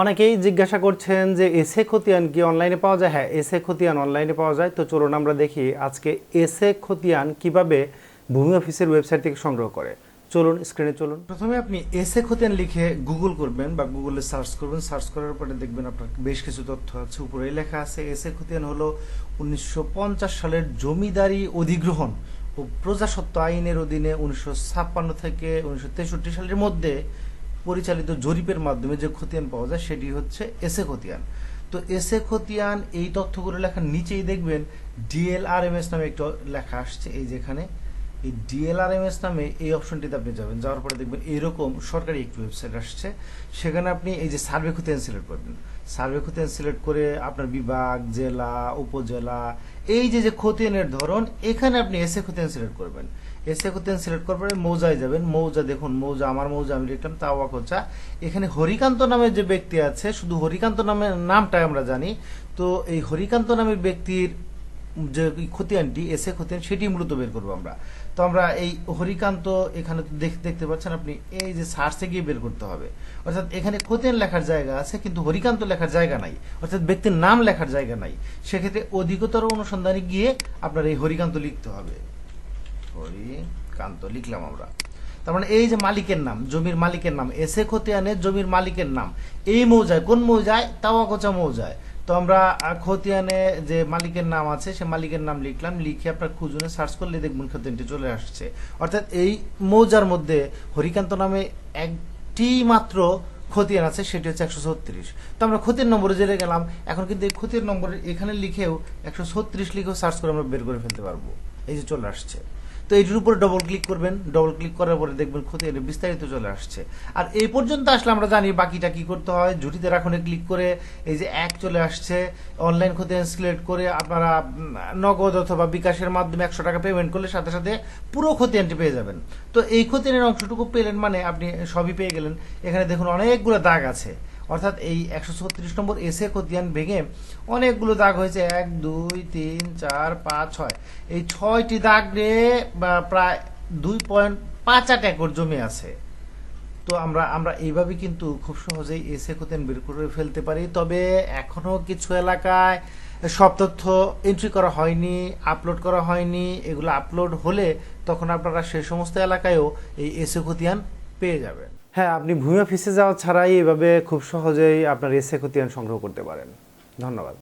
অনেকেই জিজ্ঞাসা করছেন যে এসে খতিয়ান কি অনলাইনে পাওয়া যায়? হ্যাঁ এসে খতিয়ান অনলাইনে পাওয়া যায়। তো চলুন আমরা দেখি আজকে এসে খতিয়ান কীভাবে ভূমি অফিসের ওয়েবসাইট থেকে সংগ্রহ করে। চলুন স্ক্রিনে চলুন। প্রথমে আপনি এসে খতিয়ান লিখে গুগল করবেন বা গুগলে সার্চ করবেন। সার্চ করার পরে দেখবেন আপনার বেশ কিছু তথ্য আছে। উপরে লেখা আছে, এসে খতিয়ান হলো উনিশশো পঞ্চাশ সালের জমিদারি অধিগ্রহণ ও প্রজাসত্ব আইনের অধীনে উনিশশো ছাপ্পান্ন থেকে উনিশশো তেষট্টি সালের মধ্যে পরিচালিত জরিপের মাধ্যমে যে খতিয়ান পাওয়া যায়, সেটি হচ্ছে এসে খতিয়ান। তো এসে খতিয়ান, এই তথ্যগুলো লেখার নিচেই দেখবেন, ডিএলআরএমএস নামে একটা লেখা আসছে, এই যেখানে এই ডিএলআরএমএস নামে এই অপশনটিতে আপনি যাবেন। যাওয়ার পরে দেখবেন এরকম সরকারি একটি ওয়েবসাইট আসছে। সেখানে আপনি এই যে সার্ভে খতিয়ান সিলেক্ট করবেন। সার্ভে খতিয়ান সিলেক্ট করে আপনার বিভাগ, জেলা, উপজেলা, এই যে যে খতিয়ানের ধরন, এখানে আপনি এসে খতিয়ান সিলেক্ট করবেন। এসে খতিয়ান সিলেক্ট করার পরে মৌজায় যাবেন। মৌজা দেখুন, মৌজা, আমার মৌজা আমি লিখলাম তাওয়া কোচা এখানে হরিকান্ত নামের যে ব্যক্তি আছে, শুধু হরিকান্ত নামের নামটাই আমরা জানি। তো এই হরিকান্ত নামের ব্যক্তির যে খতিয়ানটি এসে খতিয়ান সেটি মূলত বের করব আমরা। তো আমরা এই হরিকান্ত এখানে দেখতে পাচ্ছেন আপনি, এই যে সার্চে গিয়ে বের করতে হবে। অর্থাৎ এখানে খতিয়ান লেখার জায়গা আছে, কিন্তু হরিকান্ত লেখার জায়গা নাই। অর্থাৎ ব্যক্তির নাম লেখার জায়গা নাই। সেক্ষেত্রে অধিকতর অনুসন্ধানে গিয়ে আপনার এই হরিকান্ত লিখতে হবে। হরিকান্ত লিখলাম আমরা। তার মানে এই যে মালিকের নাম, জমির মালিকের নাম এসে খতিয়ানে জমির মালিকের নাম, এই মৌজায় কোন মৌজায়? তাওয়াকোচা মৌজায়। তো আমরা খতিয়ানে যে মালিকের নাম আছে, সে মালিকের নাম লিখলাম, লিখে আপনার খুঁজুনে সার্চ করলে দেখবেন খতিয়ানটি চলে আসছে। অর্থাৎ এই মৌজার মধ্যে হরিকান্ত নামে একটি মাত্র খতিয়ান আছে, সেটি হচ্ছে একশো ছত্রিশ। তো আমরা খতিয়ান নম্বরে জেলে গেলাম। এখন কিন্তু এই খতিয়ান নম্বরে এখানে লিখেও একশো ছত্রিশ লিখেও সার্চ করে আমরা বের করে ফেলতে পারব। এই যে চলে আসছে। তো এটির উপরে ডবল ক্লিক করবেন ডবল ক্লিক করার পরে দেখবেন খতিয়ানের বিস্তারিত চলে আসছে। আর এই পর্যন্ত আসলে আমরা জানি বাকিটা কি করতে হয়। জুটিতে রাখনে ক্লিক করে, এই যে এক চলে আসছে অনলাইন খতিয়ান সিলেক্ট করে আপনারা নগদ অথবা বিকাশের মাধ্যমে একশো টাকা পেমেন্ট করলে সাথে সাথে পুরো খতিয়ানটি পেয়ে যাবেন। তো এই খতিয়ানের অংশটুকু পেলেন মানে আপনি সবই পেয়ে গেলেন। এখানে দেখুন অনেকগুলো দাগ আছে। অর্থাৎ এই একশো ছত্রিশ নম্বর এসে খতিয়ান ভেঙে অনেকগুলো দাগ হয়েছে। এক, দুই, তিন, চার, পাঁচ, ছয়। এই ছয়টি দাগ নিয়ে প্রায় দুই পয়েন্ট পাঁচ আট একর জমি আছে। তো আমরা আমরা এইভাবে কিন্তু খুব সহজেই এসে খতিয়ান বের করে ফেলতে পারি। তবে এখনও কিছু এলাকায় সব তথ্য এন্ট্রি করা হয়নি আপলোড করা হয়নি। এগুলো আপলোড হলে তখন আপনারা সেই সমস্ত এলাকায়ও এই এসে খতিয়ান পেয়ে যাবেন। হ্যাঁ আপনি ভূমি অফিসে যাওয়া ছাড়াই এভাবে খুব সহজেই আপনার এসে খতিয়ান সংগ্রহ করতে পারেন। ধন্যবাদ।